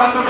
quando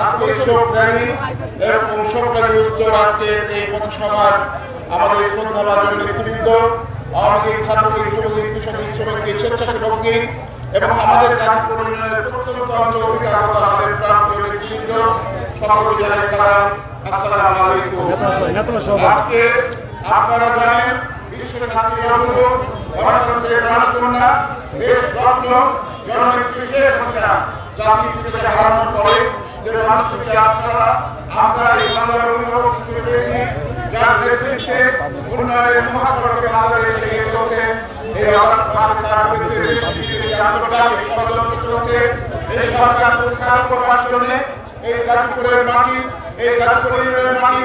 আজকে এবং শোক উত্তর আজকের এই পথসভার আমাদের শ্রদ্ধাভাজন নেতৃবৃন্দ, আওয়ামী লীগ যুবলীগ কৃষক শ্রমিক স্বেচ্ছাসেবক এবং আমাদের পরিণয়ের প্রত্যন্ত অঞ্চল থেকে আগত আমাদের প্রান্তীয় নেতৃবৃন্দ, সকলকে জানাই সালাম। আসসালামু আলাইকুম। আজকে আপনারা জানেন বিশ্ব শান্তি হারানোর পরে যে রাষ্ট্রকে আপনারা আমরা এই বাংলার অভিভাবক পেয়েছি, যার নেতৃত্বে উন্নয়নের মহাসড়কে বাংলাদেশ এগিয়ে চলছে, এই সরকার এই গাজীপুরের মাটি, এই গাজীপুরের মাটি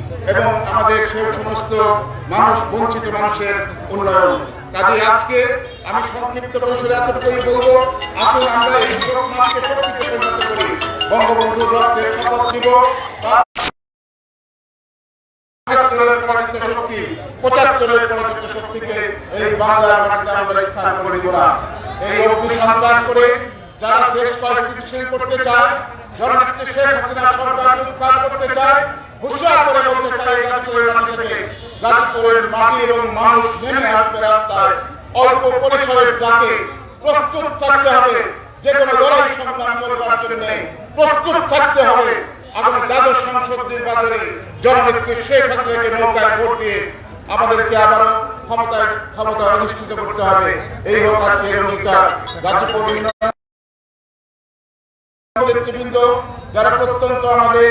এবং আমাদের সেই সমস্ত মানুষ, বঞ্চিত মানুষের উন্নয়ন। কাজে আজকে আমি সংক্ষিপ্ত পরিসরে এতটুকুই বলব, আসুন আমরা এই শোক মাসকে শক্তিতে রক্তের শপথ দিব যারা দেশ স্থিতিশীল করতে চায়, জননেত্রী শেখ হাসিনা সরকার উৎখাত করতে চায় হুঁশিয়ার করে বলতে চায় গাজীপুরের মাটি থেকে গাজীপুরের মাটি এবং মানুষ নেমে আসবে রাস্তায়। অল্প পরিসরের ডাকে প্রস্তুত থাকতে হবে। যে কোনো লড়াই সংগ্রাম করবার জন্য প্রস্তুত থাকতে হবে। আগামী দ্বাদশ সংসদ নির্বাচনে জননেত্রী শেখ হাসিনাকে নৌকায় ভোট দিয়ে আমাদেরকে আবারও ক্ষমতায় ক্ষমতায় অধিষ্ঠিত করতে হবে। এই হোক আজকের অঙ্গীকার। গাজীপুর নেতৃবৃন্দ, যারা প্রত্যন্ত আমাদের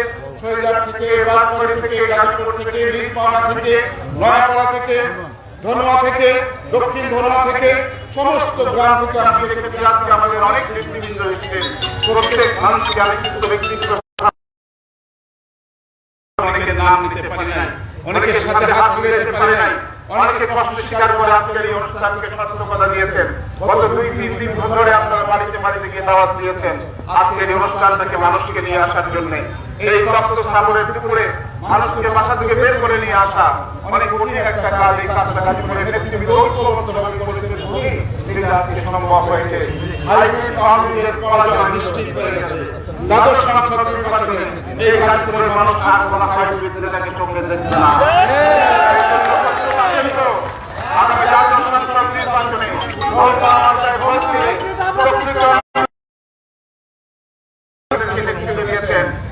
অনেকের সাথে হাত মিলাতে পারি নাই, অনেকে কষ্ট স্বীকার করে আজকের এই অনুষ্ঠানকে সার্থকতা দিয়েছেন। গত দুই, তিন দিন ধরে আপনারা বাড়িতে বাড়িতে গিয়ে দাওয়াত দিয়েছেন আজকের এই অনুষ্ঠানটাকে মানুষকে নিয়ে আসার জন্য। এই তপ্ত সাগরের পুকুরে মানুষকে বাসা থেকে বের করে নিয়ে আসা অনেক কঠিন একটা কাজ এই কাজটা কাজ করে সম্ভব হয়েছে। হয়ে মানুষ আর কোনো হাইব্রিড চোখে দেখবে না আগামী জাতীয় সংসদ নির্বাচনে ভোট দেওয়ার ভোট দিয়ে প্রকৃত